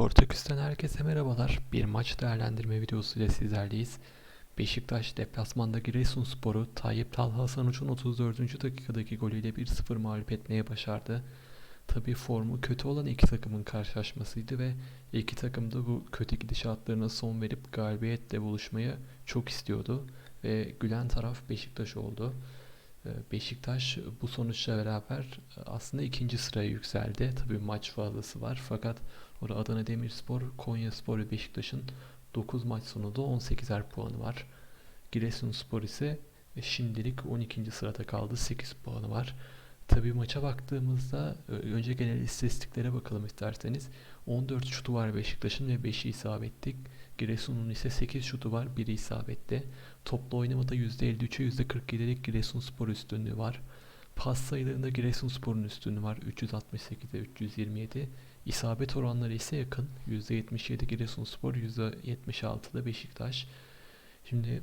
Portekiz'den herkese merhabalar. Bir maç değerlendirme videosu ile sizlerleyiz. Beşiktaş deplasmanda Giresunspor'u Tayyip Talha Sanuç'un 34. dakikadaki golüyle 1-0 mağlup etmeye başardı. Tabi formu kötü olan iki takımın karşılaşmasıydı ve iki takım da bu kötü gidişatlarına son verip galibiyetle buluşmayı çok istiyordu. Ve gülen taraf Beşiktaş oldu. Ee, Beşiktaş bu sonuçla beraber e, aslında ikinci sıraya yükseldi. Tabii maç fazlası var fakat orada Adana Demirspor, Konyaspor ve Beşiktaş'ın 9 maç sonunda 18'er puanı var. Giresunspor ise e, şimdilik 12. sırada kaldı. 8 puanı var. Tabii maça baktığımızda önce genel istatistiklere bakalım isterseniz. 14 şutu var Beşiktaş'ın ve 5'i isabetli. Giresun'un ise 8 şutu var, 1'i isabetli. Toplu oynamada %53'e %47'lik Giresunspor üstünlüğü var. Pas sayılarında Giresunspor'un üstünlüğü var. 368'e 327. İsabet oranları ise yakın. %77 Giresunspor, %76'da Beşiktaş. Şimdi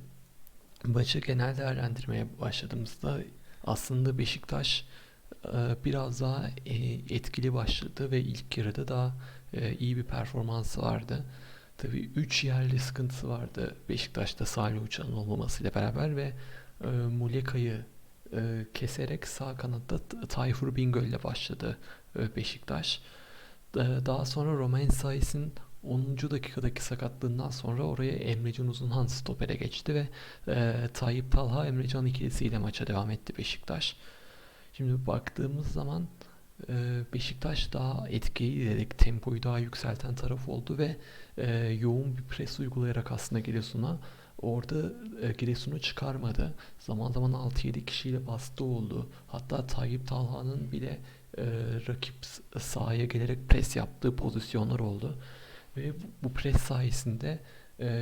maçı genel değerlendirmeye başladığımızda aslında Beşiktaş biraz daha e, etkili başladı ve ilk yarıda daha e, iyi bir performansı vardı. Tabii 3 yerli sıkıntısı vardı Beşiktaş'ta Salih Uçan'ın olmamasıyla beraber ve e, Muleka'yı keserek sağ kanatta Tayfur Bingöl ile başladı Beşiktaş. Da- Daha sonra Romain Saiz'in 10. dakikadaki sakatlığından sonra oraya Emrecan Uzunhan stopere geçti ve e, Tayyip Talha Emrecan ikilisiyle maça devam etti Beşiktaş. Şimdi baktığımız zaman e, Beşiktaş daha etkili ilerek tempoyu daha yükselten taraf oldu ve e, yoğun bir pres uygulayarak aslında Giresun'a orada e, Giresun'u çıkarmadı. Zaman zaman 6-7 kişiyle bastı oldu. Hatta Tayyip Talha'nın bile rakip sahaya gelerek pres yaptığı pozisyonlar oldu. Ve bu, pres sayesinde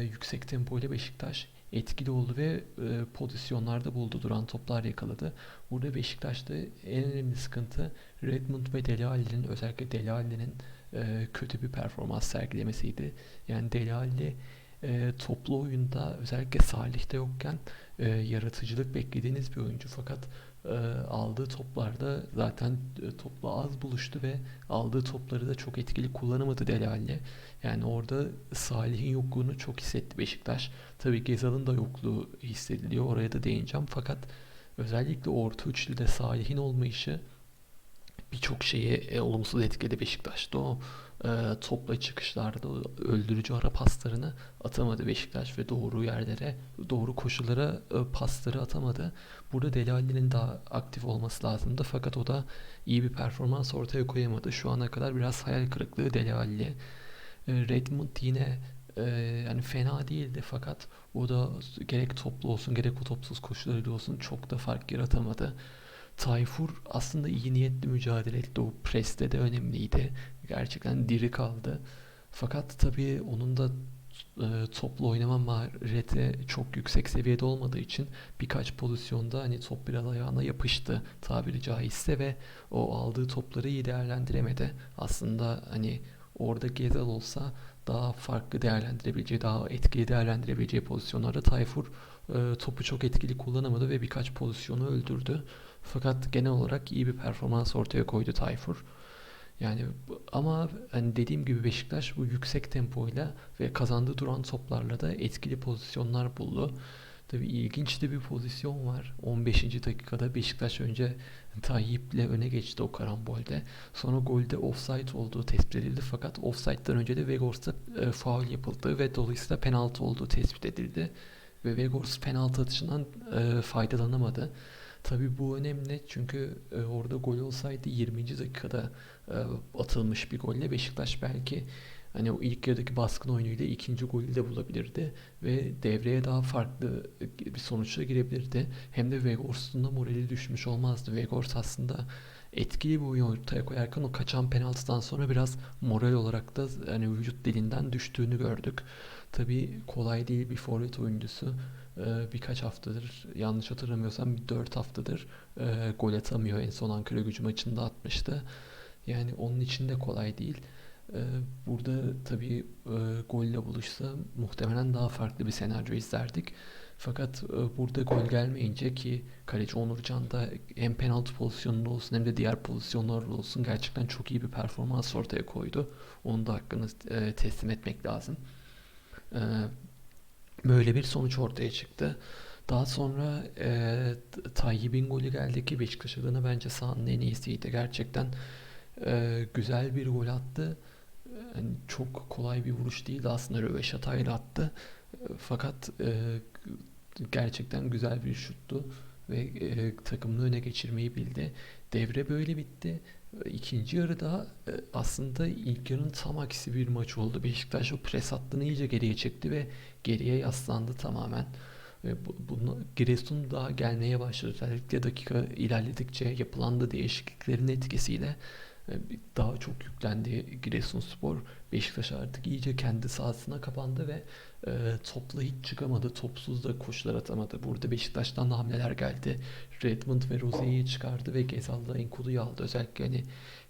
yüksek tempo ile Beşiktaş etkili oldu ve e, pozisyonlarda buldu. Duran toplar yakaladı. Burada Beşiktaş'ta en önemli sıkıntı Redmond ve Dele Alli'nin özellikle Dele Alli'nin e, kötü bir performans sergilemesiydi. Yani Dele Alli e, toplu oyunda özellikle Salih'te yokken e, yaratıcılık beklediğiniz bir oyuncu fakat aldığı toplarda zaten e, topla az buluştu ve aldığı topları da çok etkili kullanamadı Dele Alli. Yani orada Salih'in yokluğunu çok hissetti Beşiktaş. Tabii Gezal'ın da yokluğu hissediliyor. Oraya da değineceğim. Fakat özellikle orta üçlüde Salih'in olmayışı birçok şeyi e, olumsuz etkiledi Beşiktaş'ta. O e, topla çıkışlarda öldürücü ara paslarını atamadı Beşiktaş ve doğru yerlere, doğru koşullara e, pasları atamadı. Burada Dele Alli'nin daha aktif olması lazımdı fakat o da iyi bir performans ortaya koyamadı. Şu ana kadar biraz hayal kırıklığı Dele Alli. E, Redmond yine e, yani fena değildi fakat o da gerek toplu olsun gerek o topsuz koşularıyla olsun çok da fark yaratamadı. Tayfur aslında iyi niyetli mücadele etti. O preste de önemliydi. Gerçekten diri kaldı. Fakat tabii onun da e, toplu oynama mahareti çok yüksek seviyede olmadığı için birkaç pozisyonda hani top biraz ayağına yapıştı tabiri caizse ve o aldığı topları iyi değerlendiremedi. Aslında hani orada Gezal olsa daha farklı değerlendirebileceği, daha etkili değerlendirebileceği pozisyonlarda Tayfur e, topu çok etkili kullanamadı ve birkaç pozisyonu öldürdü. Fakat genel olarak iyi bir performans ortaya koydu Tayfur. Yani ama hani dediğim gibi Beşiktaş bu yüksek tempoyla ve kazandığı duran toplarla da etkili pozisyonlar buldu. Tabii ilginç de bir pozisyon var. 15. dakikada Beşiktaş önce Tayyip'le öne geçti o karambolde. Sonra golde offside olduğu tespit edildi. Fakat offside'dan önce de Vegors'ta e, faul yapıldı ve dolayısıyla penaltı olduğu tespit edildi. Ve Vegors penaltı atışından e, faydalanamadı. Tabii bu önemli çünkü e, orada gol olsaydı 20. dakikada e, atılmış bir golle Beşiktaş belki hani o ilk yarıdaki baskın oyunuyla ikinci golü de bulabilirdi ve devreye daha farklı bir sonuçla girebilirdi. Hem de Vegors'un da morali düşmüş olmazdı. Vegors aslında etkili bir oyun ortaya koyarken o kaçan penaltıdan sonra biraz moral olarak da hani vücut dilinden düştüğünü gördük. Tabii kolay değil bir forvet oyuncusu. Ee, birkaç haftadır yanlış hatırlamıyorsam bir 4 haftadır e, gol atamıyor. En son Ankara Gücü maçında atmıştı. Yani onun için de kolay değil. Ee, burada tabii e, golle buluşsa muhtemelen daha farklı bir senaryo izlerdik. Fakat e, burada gol gelmeyince ki kaleci Onurcan da hem penaltı pozisyonunda olsun hem de diğer pozisyonlarda olsun gerçekten çok iyi bir performans ortaya koydu. Onun da hakkını e, teslim etmek lazım. E, böyle bir sonuç ortaya çıktı. Daha sonra e, Tayyip'in golü geldi ki Beşiktaş adına bence sahanın en iyisiydi. Gerçekten e, güzel bir gol attı. Yani çok kolay bir vuruş değildi aslında röveşatayla attı. E, Fakat e, gerçekten güzel bir şuttu ve e, takımını öne geçirmeyi bildi. Devre böyle bitti. E, İkinci yarıda e, aslında ilk yarının tam aksi bir maç oldu. Beşiktaş o pres hattını iyice geriye çekti ve geriye yaslandı tamamen. Bu, bunu, Giresun daha gelmeye başladı. Özellikle dakika ilerledikçe yapılan da değişikliklerin etkisiyle e, daha çok yüklendi Giresunspor. Beşiktaş artık iyice kendi sahasına kapandı ve e, topla hiç çıkamadı. Topsuz da koşular atamadı. Burada Beşiktaş'tan da hamleler geldi. Redmond ve Rozier'i çıkardı ve Gezal'la Enkudu'yu aldı. Özellikle hani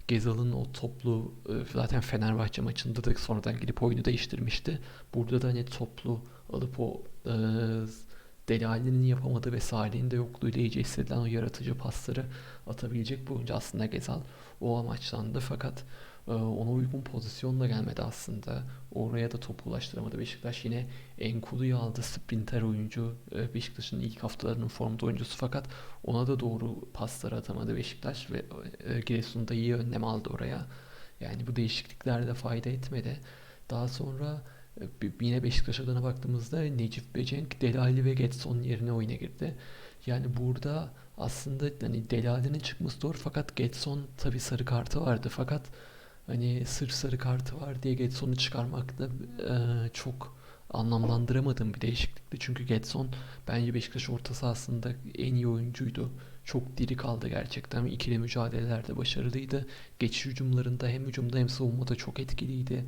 Gezal'ın o toplu e, zaten Fenerbahçe maçında da sonradan gidip oyunu değiştirmişti. Burada da hani toplu alıp o e, Deli Ali'nin yapamadığı ve Salih'in de yokluğuyla iyice hissedilen o yaratıcı pasları atabilecek bir oyuncu aslında Gezal o amaçlandı fakat e, ona uygun pozisyonla gelmedi aslında. Oraya da topu ulaştıramadı Beşiktaş. Yine Enkudu'yu aldı sprinter oyuncu. E, Beşiktaş'ın ilk haftalarının formda oyuncusu fakat ona da doğru pasları atamadı Beşiktaş ve e, Giresun da iyi önlem aldı oraya. Yani bu değişiklikler de fayda etmedi. Daha sonra yine Beşiktaş adına baktığımızda Necip Becenk, Delali ve Getson yerine oyuna girdi. Yani burada aslında hani Delali'nin çıkması doğru fakat Getson tabii sarı kartı vardı fakat hani sırf sarı kartı var diye Getson'u çıkarmak da e, çok anlamlandıramadığım bir değişiklikti. Çünkü Getson bence Beşiktaş orta sahasında en iyi oyuncuydu. Çok diri kaldı gerçekten. İkili mücadelelerde başarılıydı. Geçiş hücumlarında hem hücumda hem savunmada çok etkiliydi.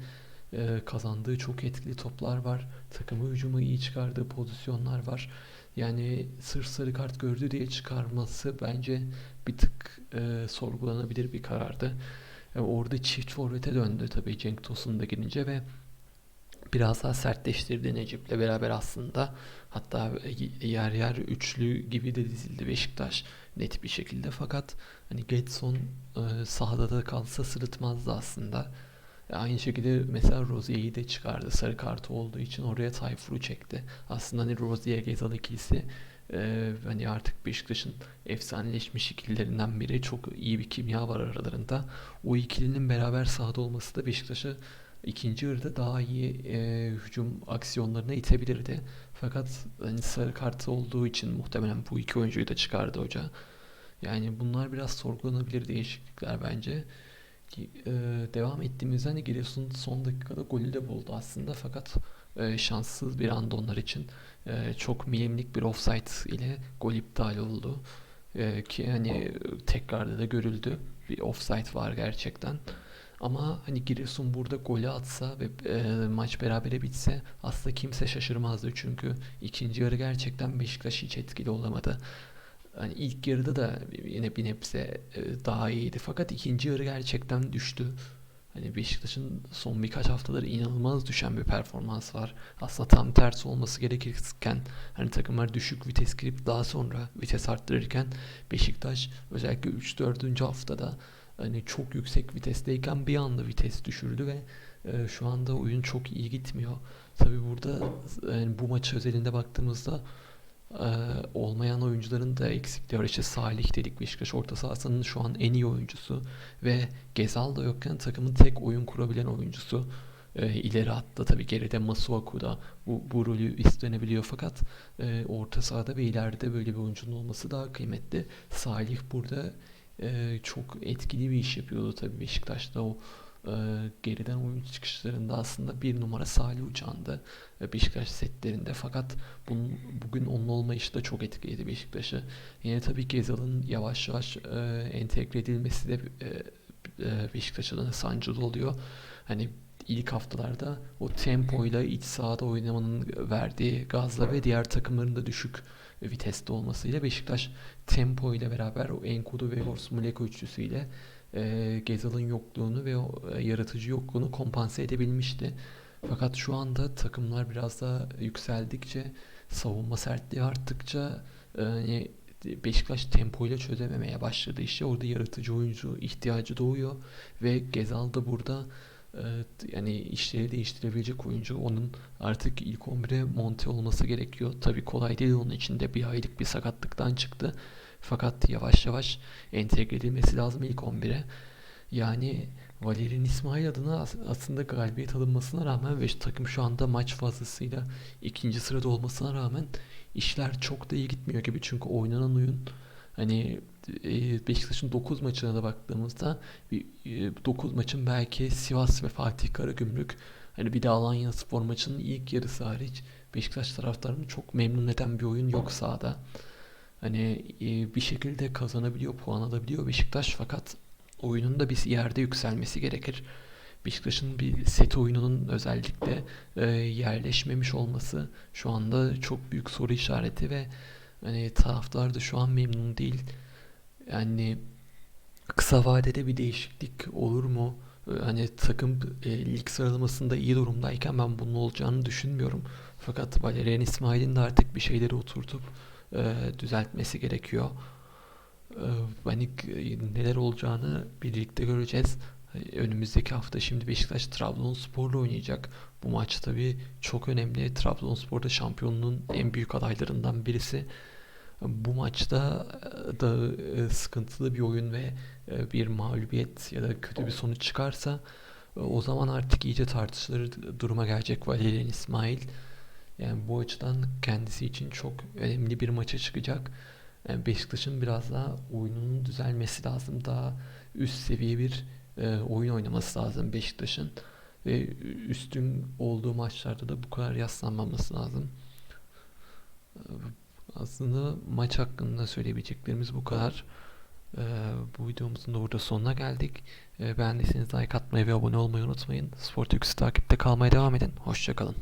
E, kazandığı çok etkili toplar var. Takımı hücuma iyi çıkardığı pozisyonlar var. Yani sırf sarı kart gördü diye çıkarması bence bir tık e, sorgulanabilir bir karardı. E, orada çift forvete döndü tabii Cenk Tosun da girince ve biraz daha sertleştirdi Necip'le beraber aslında. Hatta yer yer üçlü gibi de dizildi Beşiktaş net bir şekilde. Fakat hani Getson e, sahada da kalsa sırıtmazdı aslında. Aynı şekilde mesela Rozier'i de çıkardı. Sarı kartı olduğu için oraya Tayfur'u çekti. Aslında hani Rozier Gezal ikilisi e, hani artık Beşiktaş'ın efsaneleşmiş ikililerinden biri. Çok iyi bir kimya var aralarında. O ikilinin beraber sahada olması da Beşiktaş'ı ikinci yarıda daha iyi e, hücum aksiyonlarına itebilirdi. Fakat hani sarı kartı olduğu için muhtemelen bu iki oyuncuyu da çıkardı hoca. Yani bunlar biraz sorgulanabilir değişiklikler bence. E, devam ettiğimizde hani Giresun son dakikada golü de buldu aslında fakat e, şanssız bir anda onlar için E, çok milimlik bir offside ile gol iptal oldu. Ki hani tekrarda da görüldü bir offside var gerçekten. Ama hani Giresun burada golü atsa ve maç berabere bitse aslında kimse şaşırmazdı çünkü ikinci yarı gerçekten Beşiktaş hiç etkili olamadı. Hani ilk yarıda da yine bir nebze e, daha iyiydi. Fakat ikinci yarı gerçekten düştü. Hani Beşiktaş'ın son birkaç haftaları inanılmaz düşen bir performans var. Aslında tam tersi olması gerekirken hani takımlar düşük vites girip daha sonra vites arttırırken Beşiktaş özellikle 3-4. haftada hani çok yüksek vitesteyken bir anda vites düşürdü ve e, şu anda oyun çok iyi gitmiyor. Tabii burada yani bu maç özelinde baktığımızda ee, olmayan oyuncuların da eksikliği var. İşte Salih dedik Beşiktaş orta sahasının şu an en iyi oyuncusu ve Gezal da yokken takımın tek oyun kurabilen oyuncusu. Ee, ileri hatta tabii geride Masuaku da bu, bu rolü üstlenebiliyor fakat e, orta sahada ve ileride böyle bir oyuncunun olması daha kıymetli. Salih burada e, çok etkili bir iş yapıyordu tabii Beşiktaş'ta o e, geriden oyun çıkışlarında aslında bir numara Salih Uçan'dı e, Beşiktaş setlerinde fakat bunun, bugün onun olmayışı da çok etkiledi Beşiktaş'ı. Yine tabii Gezal'ın yavaş yavaş e, entegre edilmesi de e, e, Beşiktaş adına sancılı oluyor. Hani ilk haftalarda o tempoyla iç sahada oynamanın verdiği gazla ve diğer takımların da düşük viteste olmasıyla Beşiktaş tempo ile beraber o Enkudu ve Horst Muleko üçlüsüyle e, Gezal'ın yokluğunu ve o e, yaratıcı yokluğunu kompanse edebilmişti. Fakat şu anda takımlar biraz daha yükseldikçe savunma sertliği arttıkça e, Beşiktaş tempoyla çözememeye başladı işi. Orada yaratıcı oyuncu ihtiyacı doğuyor ve Gezal da burada e, yani işleri değiştirebilecek oyuncu. Onun artık ilk 11'e monte olması gerekiyor. Tabii kolay değil onun için de bir aylık bir sakatlıktan çıktı. Fakat yavaş yavaş entegre edilmesi lazım ilk 11'e. Yani Valerian İsmail adına as- aslında galibiyet alınmasına rağmen ve takım şu anda maç fazlasıyla ikinci sırada olmasına rağmen işler çok da iyi gitmiyor gibi. Çünkü oynanan oyun hani e, Beşiktaş'ın 9 maçına da baktığımızda bir, e, 9 maçın belki Sivas ve Fatih Karagümrük hani bir de Alanyaspor maçının ilk yarısı hariç Beşiktaş taraftarını çok memnun eden bir oyun yok sahada. Hani e, bir şekilde kazanabiliyor, puan alabiliyor Beşiktaş fakat oyunun da bir yerde yükselmesi gerekir. Beşiktaş'ın bir set oyununun özellikle e, yerleşmemiş olması şu anda çok büyük soru işareti ve hani taraftar da şu an memnun değil. Yani kısa vadede bir değişiklik olur mu? E, Hani takım e, lig sıralamasında iyi durumdayken ben bunun olacağını düşünmüyorum. Fakat Valerian İsmail'in de artık bir şeyleri oturtup e, düzeltmesi gerekiyor. E, hani neler olacağını birlikte göreceğiz. E, Önümüzdeki hafta şimdi Beşiktaş Trabzonspor'la oynayacak. Bu maç tabii çok önemli. Trabzonspor da şampiyonluğun en büyük adaylarından birisi. Bu maçta e, da sıkıntılı bir oyun ve bir mağlubiyet ya da kötü bir sonuç çıkarsa o zaman artık iyice tartışılır duruma gelecek Valerian İsmail. Yani bu açıdan kendisi için çok önemli bir maça çıkacak. Yani Beşiktaş'ın biraz daha oyununun düzelmesi lazım. Daha üst seviye bir e, oyun oynaması lazım Beşiktaş'ın. Ve üstün olduğu maçlarda da bu kadar yaslanmaması lazım. E, Aslında maç hakkında söyleyebileceklerimiz bu kadar. E, bu videomuzun da burada sonuna geldik. E, beğendiyseniz like atmayı ve abone olmayı unutmayın. Sportex'i takipte kalmaya devam edin. Hoşçakalın.